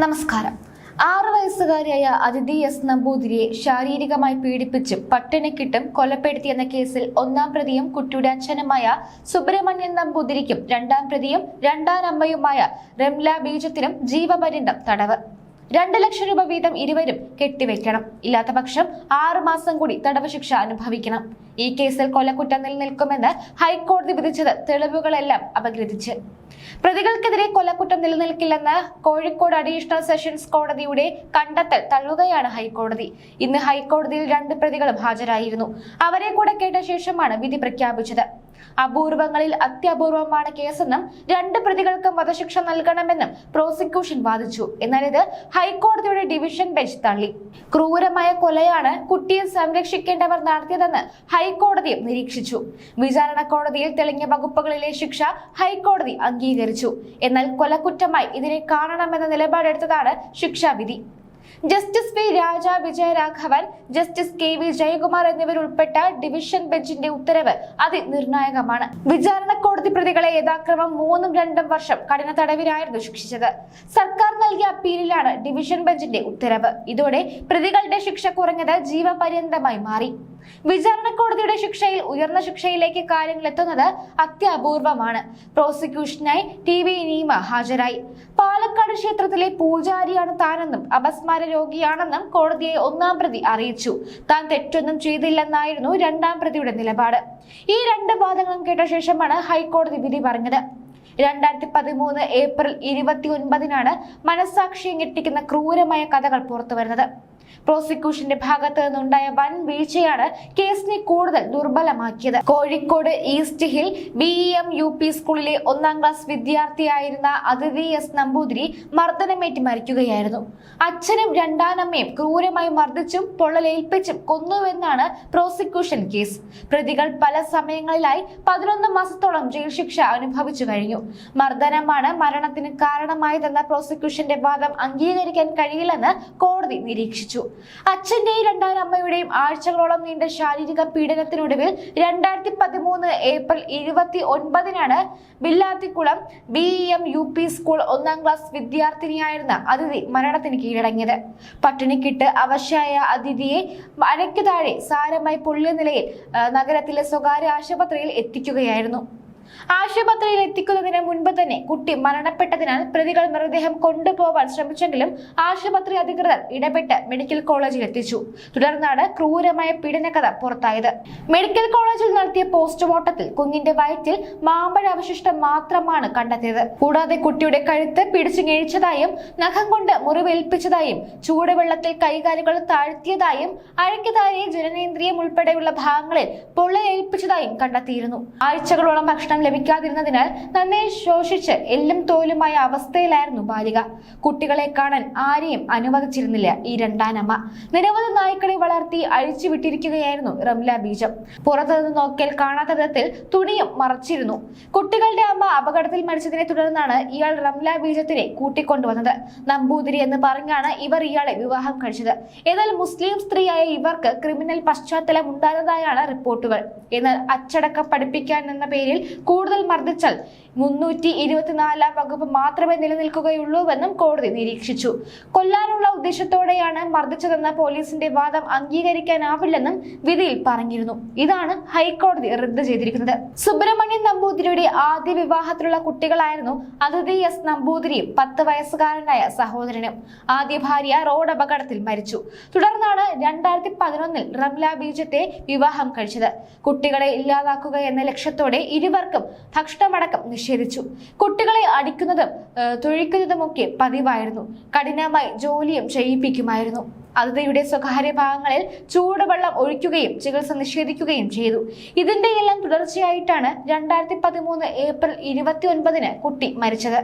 നമസ്കാരം. ആറു വയസ്സുകാരിയായ അതിഥി എസ് നമ്പൂതിരിയെ ശാരീരികമായി പീഡിപ്പിച്ച് പട്ടിണിക്കിട്ടും കൊലപ്പെടുത്തിയെന്ന കേസിൽ ഒന്നാം പ്രതിയും കുട്ടിയുടെ അച്ഛനുമായ സുബ്രഹ്മണ്യൻ നമ്പൂതിരിക്കും രണ്ടാം പ്രതിയും രണ്ടാം അമ്മയുമായ രംല ബീജത്തിനും ജീവപര്യന്തം തടവ്. രണ്ട് ലക്ഷം രൂപ വീതം ഇരുവരും കെട്ടിവെക്കണം. ഇല്ലാത്ത പക്ഷം ആറു മാസം കൂടി തടവ് ശിക്ഷ അനുഭവിക്കണം. ഈ കേസിൽ കൊലക്കുറ്റം നിലനിൽക്കുമെന്ന് ഹൈക്കോടതി വിധിച്ചത് തെളിവുകളെല്ലാം അപഗ്രഥിച്ച്. പ്രതികൾക്കെതിരെ കൊലക്കുറ്റം നിലനിൽക്കില്ലെന്ന് കോഴിക്കോട് അഡീഷണൽ സെഷൻസ് കോടതിയുടെ കണ്ടെത്തൽ തള്ളുകയാണ് ഹൈക്കോടതി. ഇന്ന് ഹൈക്കോടതിയിൽ രണ്ട് പ്രതികളും ഹാജരായിരുന്നു. അവരെ കൂടെ കേട്ട ശേഷമാണ് വിധി പ്രഖ്യാപിച്ചത്. അപൂർവങ്ങളിൽ അത്യപൂർവമാണ് കേസെന്നും രണ്ട് പ്രതികൾക്കും വധശിക്ഷ നൽകണമെന്നും പ്രോസിക്യൂഷൻ വാദിച്ചു. എന്നാൽ ഇത് ഹൈക്കോടതിയുടെ ഡിവിഷൻ ബെഞ്ച് തള്ളി. ക്രൂരമായ കൊലയാണ് കുട്ടിയെ സംരക്ഷിക്കേണ്ടവർ നടത്തിയതെന്ന് ഹൈക്കോടതിയും നിരീക്ഷിച്ചു. വിചാരണ കോടതിയിൽ തെളിഞ്ഞ വകുപ്പുകളിലെ ശിക്ഷ ഹൈക്കോടതി അംഗീകരിച്ചു. എന്നാൽ കൊലക്കുറ്റമായി ഇതിനെ കാണണമെന്ന നിലപാടെടുത്തതാണ് ശിക്ഷാവിധി. Justice P Raja Vijayaraghavan justice K V Jayakumar എന്നിവരുൾപ്പെട്ട division ബെഞ്ചിന്റെ ഉത്തരവ് അതിനിർണായകമാണ്. വിചാരണ കോടതി പ്രതികളെ യഥാക്രമം മൂന്നും രണ്ടും വർഷം കഠിന തടവിനായിരുന്നു ശിക്ഷിച്ചത്. സർക്കാർ നൽകിയ അപ്പീലിലാണ് ഡിവിഷൻ ബെഞ്ചിന്റെ ഉത്തരവ്. ഇതോടെ പ്രതികളുടെ ശിക്ഷ കുറഞ്ഞത് ജീവപര്യന്തമായി മാറി. വിചാരണ കോടതിയുടെ ശിക്ഷയിൽ ഉയർന്ന ശിക്ഷയിലേക്ക് കാര്യങ്ങൾ എത്തുന്നത് അത്യപൂർവമാണ്. പ്രോസിക്യൂഷനായി ടി വി നീമ ഹാജരായി. പാലക്കാട് ക്ഷേത്രത്തിലെ പൂജാരിയാണ് താനെന്നും അപസ്മാര രോഗിയാണെന്നും കോടതിയെ ഒന്നാം പ്രതി അറിയിച്ചു. താൻ തെറ്റൊന്നും ചെയ്തില്ലെന്നായിരുന്നു രണ്ടാം പ്രതിയുടെ നിലപാട്. ഈ രണ്ട് വാദങ്ങളും കേട്ട ശേഷമാണ് ഹൈക്കോടതി വിധി പറഞ്ഞത്. രണ്ടായിരത്തി പതിമൂന്ന് ഏപ്രിൽ ഇരുപത്തി ഒൻപതിനാണ് മനസ്സാക്ഷിയെ ഞെട്ടിക്കുന്ന ക്രൂരമായ കഥകൾ പുറത്തുവരുന്നത് പ്രോസിക്യൂഷന്റെ ഭാഗത്ത് നിന്നുണ്ടായ വൻ വീഴ്ചയാണ് കേസിനെ കൂടുതൽ ദുർബലമാക്കിയത്. Kozhikode east hill B M U P സ്കൂളിലെ ഒന്നാം ക്ലാസ് വിദ്യാർത്ഥിയായിരുന്ന അതിഥി എസ് നമ്പൂതിരി മർദ്ദനമേറ്റ് മരിക്കുകയായിരുന്നു. അച്ഛനും രണ്ടാനമ്മയും ക്രൂരമായി മർദ്ദിച്ചും പൊള്ളലേൽപ്പിച്ചും കൊന്നുവെന്നാണ് പ്രോസിക്യൂഷൻ കേസ്. പ്രതികൾ പല സമയങ്ങളിലായി പതിനൊന്ന് മാസത്തോളം ജയിൽ ശിക്ഷ അനുഭവിച്ചു കഴിഞ്ഞു. മർദ്ദനമാണ് മരണത്തിന് കാരണമായതെന്ന പ്രോസിക്യൂഷന്റെ വാദം അംഗീകരിക്കാൻ കഴിയില്ലെന്ന് കോടതി നിരീക്ഷിച്ചു. അച്ഛന്റെയും രണ്ടാം അമ്മയുടെയും ആഴ്ചകളോളം നീണ്ട ശാരീരിക പീഡനത്തിനൊടുവിൽ രണ്ടായിരത്തി പതിമൂന്ന് ഏപ്രിൽ ഇരുപത്തി ഒൻപതിനാണ് Billathikulam B M U P school ഒന്നാം ക്ലാസ് വിദ്യാർത്ഥിനിയായിരുന്ന അതിഥി മരണത്തിന് കീഴടങ്ങിയത്. പട്ടിണിക്കിട്ട് അവശയായ അതിഥിയെ അരയ്ക്ക് താഴെ സാരമായി പൊള്ളിയ നിലയിൽ നഗരത്തിലെ സ്വകാര്യ ആശുപത്രിയിൽ എത്തിക്കുകയായിരുന്നു. ആശുപത്രിയിൽ എത്തിക്കുന്നതിന് മുൻപ് തന്നെ കുട്ടി മരണപ്പെട്ടതിനാൽ പ്രതികൾ മൃതദേഹം കൊണ്ടുപോകാൻ ശ്രമിച്ചെങ്കിലും ആശുപത്രി അധികൃതർ ഇടപെട്ട് മെഡിക്കൽ കോളേജിൽ എത്തിച്ചു. തുടർന്നാണ് ക്രൂരമായ പീഡനകഥ പുറത്തായത്. മെഡിക്കൽ കോളേജിൽ നടത്തിയ പോസ്റ്റ്മോർട്ടത്തിൽ കുഞ്ഞിന്റെ വയറ്റിൽ മാമ്പഴ അവശിഷ്ടം മാത്രമാണ് കണ്ടെത്തിയത്. കൂടാതെ കുട്ടിയുടെ കഴുത്ത് പിടിച്ചു ഞെഴിച്ചതായും നഖം കൊണ്ട് മുറിവേൽപ്പിച്ചതായും ചൂടുവെള്ളത്തിൽ കൈകാലുകൾ താഴ്ത്തിയതായും അഴയ്ക്ക് താഴെ ജനനേന്ദ്രിയം ഉൾപ്പെടെയുള്ള ഭാഗങ്ങളിൽ പൊള്ളയേൽപ്പിച്ചതായും കണ്ടെത്തിയിരുന്നു. ആഴ്ചകളോളം ഭക്ഷണം ലഭിക്കാതിരുന്നതിനാൽ നന്നെ ശോഷിച്ച് എല്ലും തോലുമായ അവസ്ഥയിലായിരുന്നു ബാലിക. കുട്ടികളെ കാണാൻ ആരെയും അനുവദിച്ചിരുന്നില്ല ഈ രണ്ടാനമ്മ. നിരവധി നായ്ക്കളെ വളർത്തി അഴിച്ചു വിട്ടിരിക്കുകയായിരുന്നു റംല ബീജം. പുറത്തുനിന്ന് നോക്കിയാൽ കാണാത്ത വിധത്തിൽ തുണിയും മറച്ചിരുന്നു. കുട്ടികളുടെ അമ്മ അപകടത്തിൽ മരിച്ചതിനെ തുടർന്നാണ് ഇയാൾ റംല ബീജത്തിനെ കൂട്ടിക്കൊണ്ടുവന്നത്. നമ്പൂതിരി എന്ന് പറഞ്ഞാണ് ഇവർ ഇയാളെ വിവാഹം കഴിച്ചത്. എന്നാൽ മുസ്ലിം സ്ത്രീയായ ഇവർക്ക് ക്രിമിനൽ പശ്ചാത്തലം ഉണ്ടായതായാണ് റിപ്പോർട്ടുകൾ. എന്നാൽ അച്ചടക്കം പഠിപ്പിക്കാൻ എന്ന പേരിൽ കൂടുതൽ മർദ്ദിച്ചാൽ മുന്നൂറ്റി ഇരുപത്തിനാലാം വകുപ്പ് മാത്രമേ നിലനിൽക്കുകയുള്ളൂവെന്നും കോടതി നിരീക്ഷിച്ചു. കൊല്ലാനുള്ള ഉദ്ദേശത്തോടെയാണ് മർദ്ദിച്ചതെന്ന പോലീസിന്റെ വാദം അംഗീകരിക്കാനാവില്ലെന്നും വിധിയിൽ പറഞ്ഞിരുന്നു. ഇതാണ് ഹൈക്കോടതി റദ്ദ് ചെയ്തിരിക്കുന്നത്. സുബ്രഹ്മണ്യൻ നമ്പൂതിരിയുടെ ആദ്യ വിവാഹത്തിലുള്ള കുട്ടികളായിരുന്നു അതിഥി എസ് നമ്പൂതിരിയും പത്ത് വയസ്സുകാരനായ സഹോദരനും. ആദ്യ ഭാര്യ റോഡ് അപകടത്തിൽ മരിച്ചു. തുടർന്നാണ് രണ്ടായിരത്തി പതിനൊന്നിൽ റംല ബീജത്തെ വിവാഹം കഴിച്ചത്. കുട്ടികളെ ഇല്ലാതാക്കുക എന്ന ലക്ഷ്യത്തോടെ ഇരുവർക്കും ഭക്ഷണമടക്കം നിഷേധിച്ചു. കുട്ടികളെ അടിക്കുന്നതും തൊഴിക്കുന്നതുമൊക്കെ പതിവായിരുന്നു. കഠിനമായി ജോലിയും ചെയ്യിപ്പിക്കുമായിരുന്നു. അതിഥിയുടെ സ്വകാര്യ ഭാഗങ്ങളിൽ ചൂടുവെള്ളം ഒഴിക്കുകയും ചികിത്സ നിഷേധിക്കുകയും ചെയ്തു. ഇതിന്റെ എല്ലാം തുടർച്ചയായിട്ടാണ് രണ്ടായിരത്തി പതിമൂന്ന് ഏപ്രിൽ ഇരുപത്തി കുട്ടി മരിച്ചത്.